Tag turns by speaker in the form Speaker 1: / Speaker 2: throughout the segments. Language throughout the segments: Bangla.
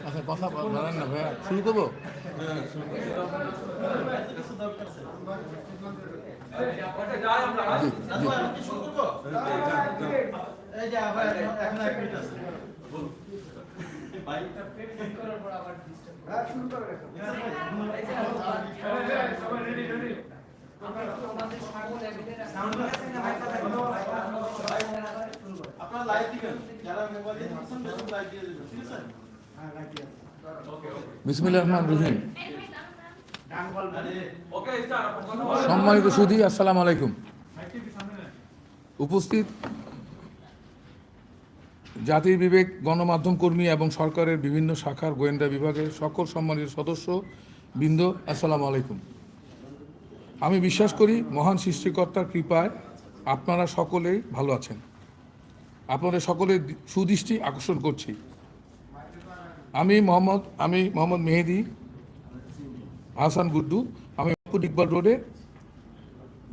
Speaker 1: আচ্ছা কথা বলেন না ভাইয়া। শুরু করব?
Speaker 2: কিছু আপনারা লাইভ দিবেন। যারা মোবাইল দিয়ে দেখছেন তারা লাইভ দিয়ে দিবেন। ঠিক আছে?
Speaker 1: বিসমিল্লাহ রহমান রহিম। সম্মানিত সুধী আসসালামু আলাইকুম। উপস্থিত জাতির বিবেক গণমাধ্যম কর্মী এবং সরকারের বিভিন্ন শাখার গোয়েন্দা বিভাগের সকল সম্মানিত সদস্য বৃন্দ আসসালামু আলাইকুম। আমি বিশ্বাস করি মহান সৃষ্টিকর্তার কৃপায় আপনারা সকলেই ভালো আছেন। আপনাদের সকলের সুদৃষ্টি আকর্ষণ করছি। আমি মোহাম্মদ আমি মোহাম্মদ মেহেদি হাসান গুড্ডু। আমি ইকবাল রোডে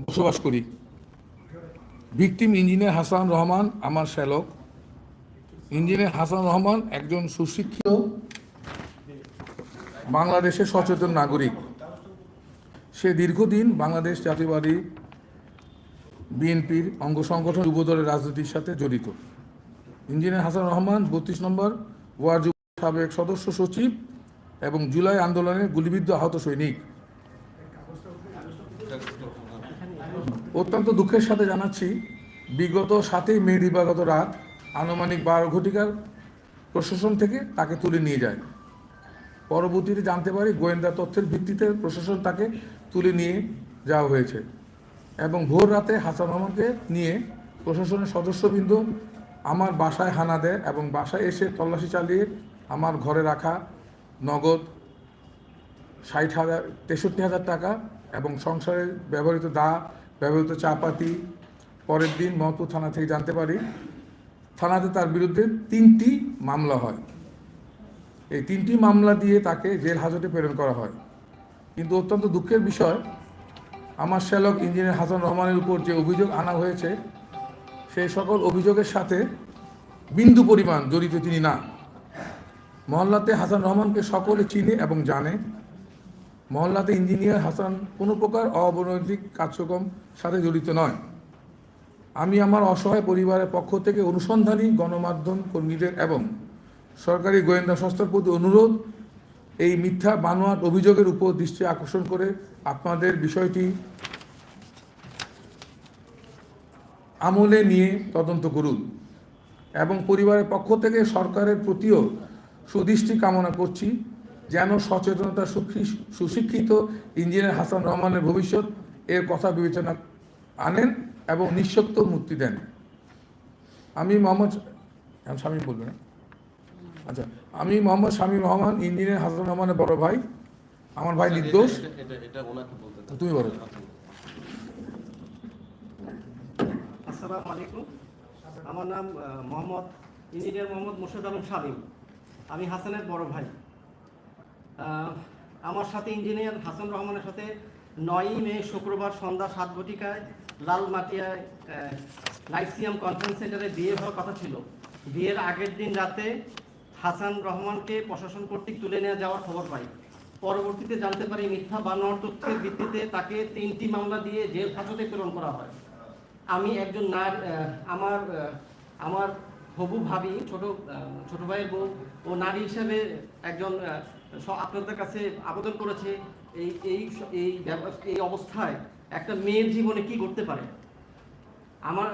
Speaker 1: বসবাস করি। ভিকটিম ইঞ্জিনিয়ার হাসান রহমান আমার শ্যালক। ইঞ্জিনিয়ার হাসান রহমান একজন সুশিক্ষিত বাংলাদেশের সচেতন নাগরিক। সে দীর্ঘদিন বাংলাদেশ জাতীয়বাদী বিএনপির অঙ্গ সংগঠন যুবদলের রাজনীতির সাথে জড়িত। ইঞ্জিনিয়ার হাসান রহমান, বত্রিশ নম্বর ওয়ার্ড সাবেক সদস্য সচিব এবং জুলাই আন্দোলনে গুলিবিদ্ধ আহত সৈনিক। অত্যন্ত দুঃখের সাথে জানাচ্ছি, বিগত সাতই মে দিবাগত রাত আনুমানিক বারো ঘটিকার প্রশাসন থেকে তাকে তুলে নিয়ে যায়। পরবর্তীতে জানতে পারি গোয়েন্দা তথ্যের ভিত্তিতে প্রশাসন তাকে তুলে নিয়ে যাওয়া হয়েছে এবং ভোর রাতে হাসান রহমানকে নিয়ে প্রশাসনের সদস্যবৃন্দ আমার বাসায় হানা দেয় এবং বাসায় এসে তল্লাশি চালিয়ে আমার ঘরে রাখা নগদ ষাট হাজার, তেষট্টি হাজার টাকা এবং সংসারে ব্যবহৃত দা, ব্যবহৃত চাপাতি, পরের দিন মহপুর থানা থেকে জানতে পারি, থানাতে তার বিরুদ্ধে তিনটি মামলা হয়। এই তিনটি মামলা দিয়ে তাকে জেল হাজতে প্রেরণ করা হয়। কিন্তু অত্যন্ত দুঃখের বিষয়, আমার শ্যালক ইঞ্জিনিয়ার হাসান রহমানের উপর যে অভিযোগ আনা হয়েছে সেই সকল অভিযোগের সাথে বিন্দু পরিমাণ জড়িত তিনি না। মহল্লাতে হাসান রহমানকে সকলে চিনে এবং জানে। মহল্লাতে ইঞ্জিনিয়ার হাসান কোনো প্রকার অবনৈতিক কার্যক্রম সাথে জড়িত নয়। আমি আমার অসহায় পরিবারের পক্ষ থেকে অনুসন্ধানী, গণমাধ্যম কর্মীদের এবং সরকারি গোয়েন্দা সংস্থার প্রতি অনুরোধ, এই মিথ্যা বানোয়াট অভিযোগের উপর দৃষ্টি আকর্ষণ করে আপনাদের বিষয়টি আমলে নিয়ে তদন্ত করুন এবং পরিবারের পক্ষ থেকে সরকারের প্রতিও সুদৃষ্টি কামনা করছি যেন সচেতনতা সুশিক্ষিত ইঞ্জিনিয়ার হাসান রহমানের ভবিষ্যৎ এর কথা বিবেচনা আনেন এবং নিঃশক্ত মুক্তি দেন। আমি মোহাম্মদ স্বামী বলবেন না? আচ্ছা আমি মোহাম্মদ শামী রহমান ইঞ্জিনিয়ার হাসান রহমানের বড় ভাই। আমার ভাই নির্দোষ। তুমি বলো।
Speaker 3: আসসালামু আলাইকুম। আমার নাম মোহাম্মদ ইঞ্জিনিয়ার মোহাম্মদ মুর্শিদ আলম সালিম আমি হাসানের বড় ভাই। আমার সাথে ইঞ্জিনিয়ার হাসান রহমানের সাথে নয়ই মে শুক্রবার সন্ধ্যা সাত ঘটিকায় লালমাটিয়ায় লাইসিয়াম কনফারেন্স সেন্টারে বিয়ে হওয়ার কথা ছিল। বিয়ের আগের দিন রাতে হাসান রহমানকে প্রশাসন কর্তৃক তুলে নিয়ে যাওয়ার খবর পাই। পরবর্তীতে জানতে পারি মিথ্যা বানোয়ার তথ্যের ভিত্তিতে তাকে তিনটি মামলা দিয়ে জেল হাজতে প্রেরণ করা হয়। আমি একজন নার আমার আমার হবু ভাবি, ছোট ছোট ভাইয়ের বউ ও নারী হিসেবে একজন আপনাদের কাছে আবেদন করেছে এই এই এই এই অবস্থায় একটা মেয়ের জীবনে কি করতে পারে? আমার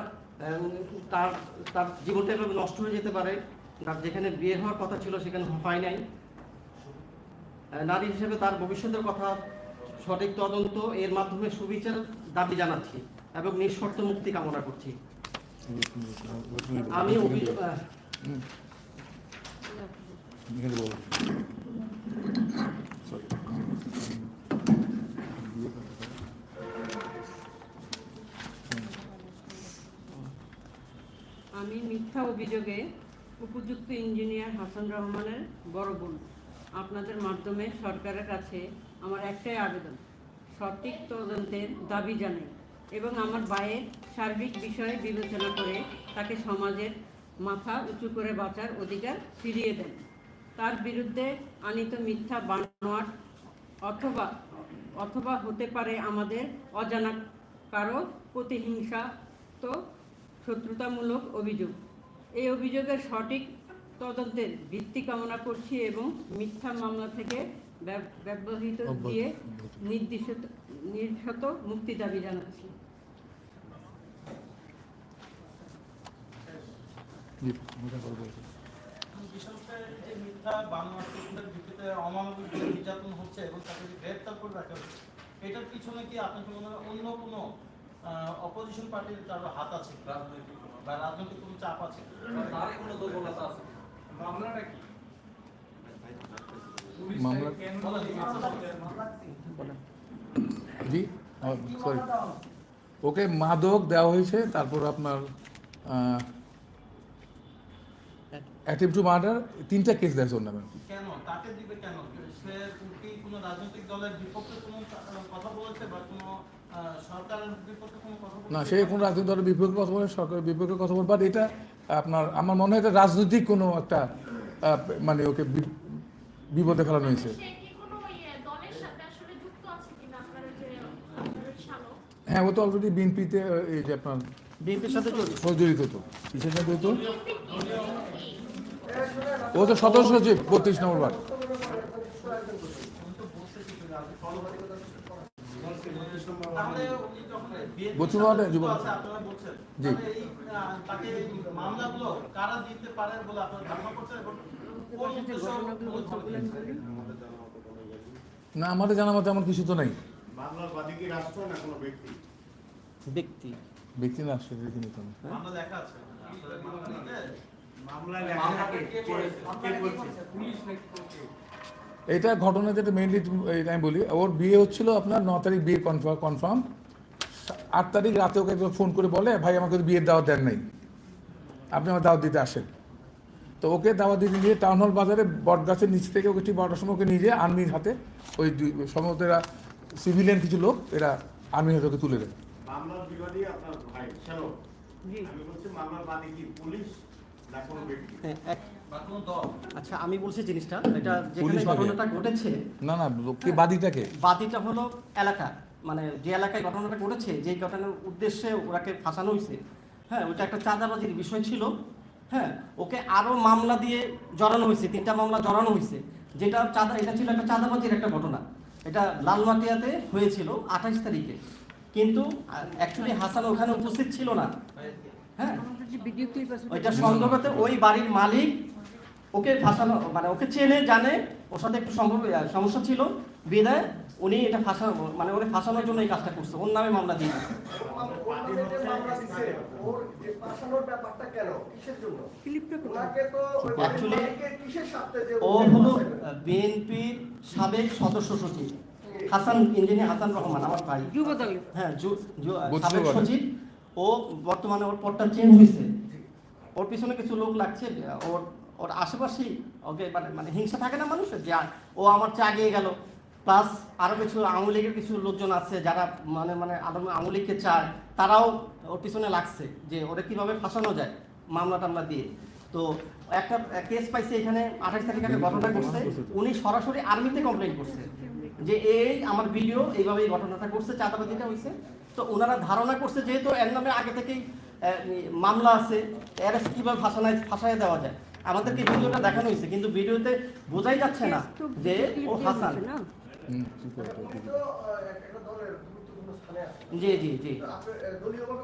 Speaker 3: তার তার জীবনটা এভাবে নষ্ট হয়ে যেতে পারে। তার যেখানে বিয়ে হওয়ার কথা ছিল সেখানে হয় নাই। নারী হিসেবে তার ভবিষ্যতের কথা সঠিক তদন্ত এর মাধ্যমে সুবিচার দাবি জানাচ্ছি। এবং নিঃশর্ত মুক্তি কামনা করছি। আমি অভিযোগ.
Speaker 4: আমি মিথ্যা অভিযোগে উপযুক্ত ইঞ্জিনিয়ার হাসান রহমানের বড় বোন। আপনাদের মাধ্যমে সরকারের কাছে আমার একটাই আবেদন। সঠিক তদন্তের দাবি জানাই। এবং আমার ভাইয়ের সার্বিক বিষয়ে বিবেচনা করে তাকে সমাজের মাথা উঁচু করে বাঁচার অধিকার ফিরিয়ে দেন। তার বিরুদ্ধে আনিত মিথ্যা বানোয়াট অথবা অথবা হতে পারে আমাদের অজানা কারও প্রতিহিংসা তো শত্রুতামূলক অভিযোগ। এই অভিযোগের সঠিক তদন্তের ভিত্তি কামনা করছি এবং মিথ্যা মামলা থেকে ব্যবহৃত দিয়ে নির্দিষ্ট নির্শত মুক্তি দাবি জানাচ্ছি।
Speaker 2: নির্যাতন হচ্ছে এবং তাকে গ্রেপ্তার করে রাখা হচ্ছে এটার পিছনে কি আপনার কি মনে হয় অন্য কোনো অপোজিশন পার্টির কারও হাত আছে? রাজনৈতিক বা রাজনৈতিক কোনো চাপ আছে?
Speaker 5: তারই কোনো দুর্বলতা আছে? মামলাটা কি?
Speaker 1: মামলা? জি? সরি ওকে মাদক দেওয়া হয়েছে তারপর আপনার অ্যাটেম্প টু মার্ডার তিনটা কেস দেয় ওর নামে।
Speaker 2: কেন? তাকে দিবে কেন? সে কি কোনো রাজনৈতিক দলের বিপক্ষে কোনো কথা বলেছে বা কোনো সরকারের বিপক্ষে কোনো কথা
Speaker 1: না সে কোনো রাজনৈতিক দলের বিপক্ষে কথা বলে সরকারের বিপক্ষে কথা বলে বাট এটা আপনার আমার মনে হয় এটা রাজনৈতিক কোনো একটা মানে ওকে বিপদে ফেলানো হয়েছে।
Speaker 6: সে কি কোনো ইয়ে দলের সাথে আসলে যুক্ত আছে কিনা? আপনার ওই যে আপনার ওই শালক?
Speaker 1: হ্যাঁ ও তো অলরেডি বিএনপিতে এই যে আপনার
Speaker 3: বিএনপির সাথে জড়িত।
Speaker 1: তো। কিসের সাথে জড়িত? ও তো সদস্য সচিব বত্রিশ নম্বর বার যুবক। জি। না আমাদের জানা মতো এমন কিছু তো নেই।
Speaker 7: ব্যক্তি?
Speaker 1: না দেখিনি তো? এটা ঘটনা যেটা মেইনলি আমি বলি ওর বিয়ে হচ্ছিল আপনার ন তারিখ বিয়ে কনফার্ম কনফার্ম আট তারিখ রাতে ওকে ফোন করে বলে ভাই আমাকে তো বিয়ের দাওয়াত দেন নাই। আপনি আমার দাওয়াত দিতে আসেন। তো ওকে দাওয়াত দিতে নিয়ে টাউন হল বাজারে বট গাছের নিচ থেকে ওকে ঠিক বারোটার সময় ওকে নিয়ে যায় আর্মির হাতে ওই দুই- সম্ভবত এরা সিভিলিয়ান কিছু লোক এরা আর্মির হাতে ওকে তুলে দেয়।
Speaker 3: আচ্ছা আমি বলছি জিনিসটা এটা যেখানে ঘটনাটা ঘটেছে।
Speaker 1: না না লোককে বাদীটাকে।
Speaker 3: বাদীটা হলো এলাকা মানে যে এলাকায় ঘটনাটা ঘটেছে যে ঘটনার উদ্দেশ্যে ওরাকে ফাঁসানো হয়েছে। হ্যাঁ ওটা একটা চাঁদাবাজির বিষয় ছিল। হ্যাঁ ওকে আরও মামলা দিয়ে জড়ানো হয়েছে, তিনটা মামলা জড়ানো হয়েছে। যেটা চাঁদা, এটা ছিল একটা চাঁদাবাজির একটা ঘটনা। এটা লালমাটিয়াতে হয়েছিল আঠাশ তারিখে। কিন্তু অ্যাকচুয়ালি হাসান ওখানে উপস্থিত ছিল না। হ্যাঁ সন্দেহতে ওই বাড়ির মালিক ওকে ফাঁসানো মানে ওকে চেনে, জানে, ওর সাথে একটু সম্ভব সমস্যা ছিল। বিদায় উনি এটা ফাঁসানো মানে উনি ফাঁসানোর জন্য এই কাজটা করছে। ওর নামে মামলা দিয়ে ও হলো বিএনপির সাবেক সদস্য সচিব। হাসান ইঞ্জিনিয়ার হাসান রহমান আমার ভাই। হ্যাঁ সাবেক সচিব। ও বর্তমানে ওর পদটা চেঞ্জ হয়েছে। ওর পিছনে কিছু লোক লাগছে ওর ওর আশেপাশেই ওকে মানে মানে হিংসা থাকে না মানুষের যে ও আমার চেয়ে আগিয়ে গেল। প্লাস আরও কিছু আওয়ামী লীগের কিছু লোকজন আছে যারা মানে মানে আওয়ামী লীগকে চায় তারাও ওর পিছনে লাগছে যে ওরা কীভাবে ফাঁসানো যায় মামলা টামলা দিয়ে। তো একটা কেস পাইছে এখানে আঠাশ তারিখে একটা ঘটনা করছে উনি সরাসরি আর্মিতে কমপ্লেন করছে যে এই আমার ভিডিও এইভাবে এই ঘটনাটা করছে চাঁদাবাজিটা হয়েছে তো ওনারা ধারণা করছে যেহেতু এর নামে আগে থেকেই মামলা আছে এর কীভাবে ফাঁসানায় ফাঁসায় দেওয়া যায়। আমাদেরকে ভিডিওটা দেখানো হয়েছে কিন্তু ভিডিওতে বোঝাই যাচ্ছে না যে ও হাসান জি জি জি।
Speaker 8: দলীয়ভাবে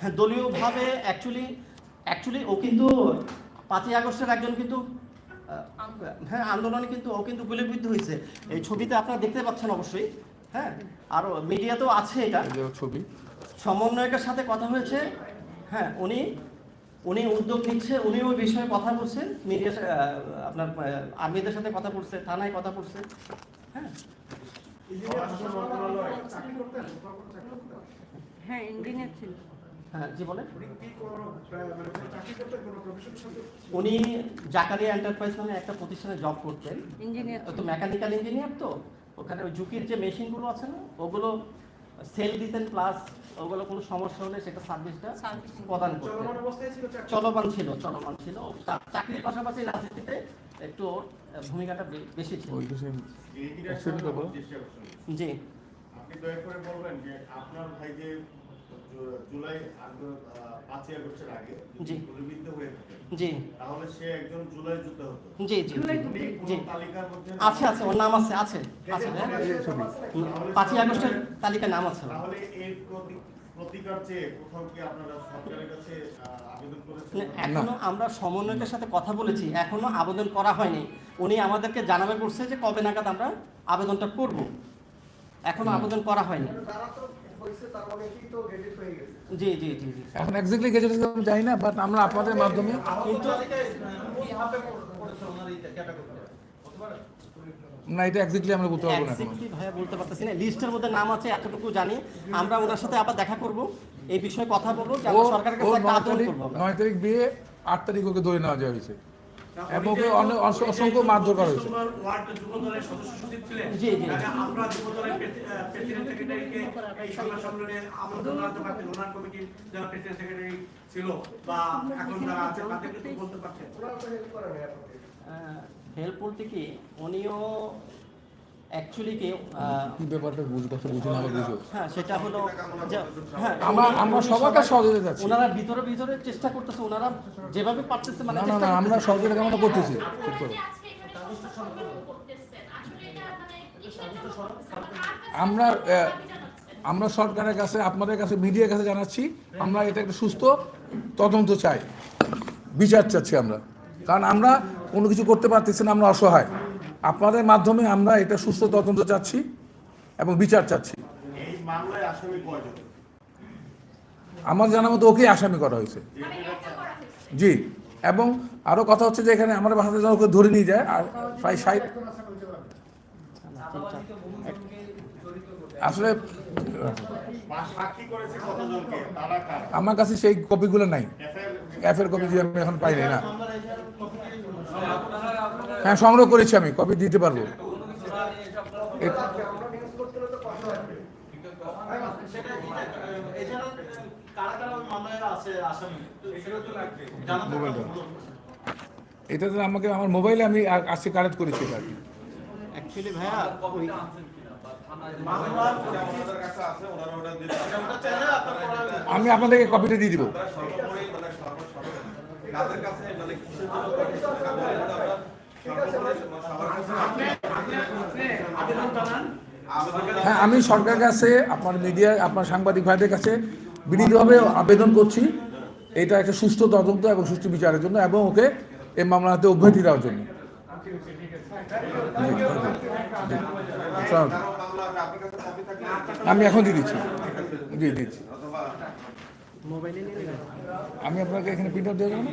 Speaker 3: হ্যাঁ দলীয়ভাবে অ্যাকচুয়ালি অ্যাকচুয়ালি ও কিন্তু পাঁচই আগস্টের একজন কিন্তু হ্যাঁ আন্দোলনে কিন্তু ও কিন্তু গুলিবিদ্ধ হয়েছে। এই ছবিতে আপনারা দেখতে পাচ্ছেন অবশ্যই হ্যাঁ আর মিডিয়াতেও আছে এটা।
Speaker 1: ছবি।
Speaker 3: সমন্বয়কের সাথে কথা হয়েছে হ্যাঁ উনি উনি উদ্যোগ নিচ্ছে উনি ওই বিষয়ে কথা বলছেন মিডিয়া আপনার আর্মিদের সাথে কথা বলছে থানায় কথা বলছে হ্যাঁ?
Speaker 8: ইঞ্জিনিয়ার
Speaker 4: হ্যাঁ ছিল।
Speaker 3: হ্যাঁ জি বলেন।
Speaker 8: মানে
Speaker 3: উনি জাকারিয়া এন্টারপ্রাইজ নামে একটা প্রতিষ্ঠানে জব করতেন।
Speaker 4: ইঞ্জিনিয়ার
Speaker 3: তো মেকানিক্যাল ইঞ্জিনিয়ার তো ওখানে ওই ঝুঁকির যে মেশিনগুলো আছে না ওগুলো সেল দিতেন প্লাস ওগুলো কোনো সমস্যা হলে সেটা সার্ভিসটা প্রদান করতেন।
Speaker 8: চলমান অবস্থায় ছিল
Speaker 3: চলমান ছিল চলমান ছিল। চাকরির পাশাপাশি রাজনীতিতে একটু ওর, ভূমিকাটা বেশি ছিল। জি।
Speaker 7: আপনি দয়া করে বলবেন যে আপনার ভাই যে জুলাই পাঁচই আগস্টের আগে
Speaker 3: জি।
Speaker 7: গুলিবিদ্ধ হয়ে থাকে
Speaker 3: জি।
Speaker 7: তাহলে সে একজন জুলাই যোদ্ধা হতো।
Speaker 3: জি জি। জি।
Speaker 7: তালিকার মধ্যে
Speaker 3: আছে আছে ওর নাম আছে আছে আছে। পাঁচই আগস্টের তালিকায় নাম আছে।
Speaker 7: তাহলে এই প্রতি- প্রতিকার চেয়ে কোথাও কি আপনারা সরকারের কাছে আহ, আবেদন করেছেন?
Speaker 3: না, এখনও আমরা সমন্বয়কের সাথে কথা বলেছি এখনও আবেদন করা হয়নি। উনি আমাদেরকে জানাবে করছে যে কবে নাগাদ আমরা আবেদনটা করব। এখনও আবেদন করা হয়নি।
Speaker 8: হয়ে গেছে।
Speaker 3: জি জি জি জি।
Speaker 1: এখন এক্স্যাক্টলি গেজেট আমি জানি না বাট আমরা আপনাদের মাধ্যমে না এটা এক্স্যাক্টলি আমরা বলতে পারব না।
Speaker 3: ভাইয়া বলতে পারতেছি না। লিস্টের মধ্যে নাম আছে এতটুকু জানি। আমরা ওনার সাথে আবার দেখা করব। এই বিষয়ে কথা বলব যে আমরা সরকারের কাছে একটা
Speaker 1: নয়
Speaker 3: আবেদন
Speaker 1: তারিখ
Speaker 3: করব
Speaker 1: নয় তারিখ বিয়ে আট তারিখ ওকে ধরে নেওয়া হয়েছে। ওকে অনেক অসংখ্য মারধর করা হয়েছে।
Speaker 8: হেল্প
Speaker 3: বলতে কি? উনিও অ্যাকচুয়ালি কি
Speaker 1: কি ব্যাপারটা বুঝ কথা বুঝি
Speaker 3: হ্যাঁ সেটা হলো হ্যাঁ
Speaker 1: আমরা আমরা সবার কাছে সহযোগিতা যাচ্ছি
Speaker 3: ওনারা ভিতরে ভিতরে চেষ্টা করতেছে ওনারা যেভাবে পারতেছে মানে
Speaker 1: না আমরা সহযোগিতা করতেছি। ঠিক করে। আমরা? আমরা সরকারের কাছে আপনাদের কাছে মিডিয়ার কাছে জানাচ্ছি আমরা এটা একটা সুস্থ তদন্ত চাই। বিচার চাচ্ছি আমরা। কারণ আমরা কোনো কিছু করতে পারতেছি না আমরা অসহায়। আপনাদের মাধ্যমে আমরা এটা সুস্থ তদন্ত চাচ্ছি এবং বিচার চাচ্ছি। আমার জানা মতো ওকে আসামি করা হয়েছে। জি এবং আরও কথা হচ্ছে যে এখানে আমার বাসাতে যেন ওকে ধরে নিয়ে যায় আর প্রায় ষাট আসলে আমার কাছে সেই কপিগুলো নাই।
Speaker 7: এফআইআর
Speaker 1: অ্যাফের কপি আমি এখন পাইনি না। হ্যাঁ সংগ্রহ করেছি আমি কপি দিতে পারব
Speaker 2: এটা, তো
Speaker 1: আমাকে আমার মোবাইলে আমি আজকে কালেক্ট করেছি এটা আর কি
Speaker 3: অ্যাকচুয়ালি ভাইয়া।
Speaker 1: আমি আপনাদেরকে কপিটা দিয়ে দিব
Speaker 9: কাদের কাছে মানে কিসের জন্য
Speaker 1: হ্যাঁ? আমি সরকারের কাছে আপনার মিডিয়া আপনার সাংবাদিক ভাইদের কাছে বিনীতভাবে আবেদন করছি। এটা একটা সুষ্ঠু তদন্ত এবং সুষ্ঠু বিচারের জন্য এবং ওকে এই মামলা হাতে অব্যাহতি দেওয়ার জন্য। আমি এখন দিয়ে দিচ্ছি। দিয়ে দিচ্ছি।
Speaker 3: মোবাইলে
Speaker 1: আমি আপনাকে এখানে প্রিন্ট আউট দিয়ে দেবো না?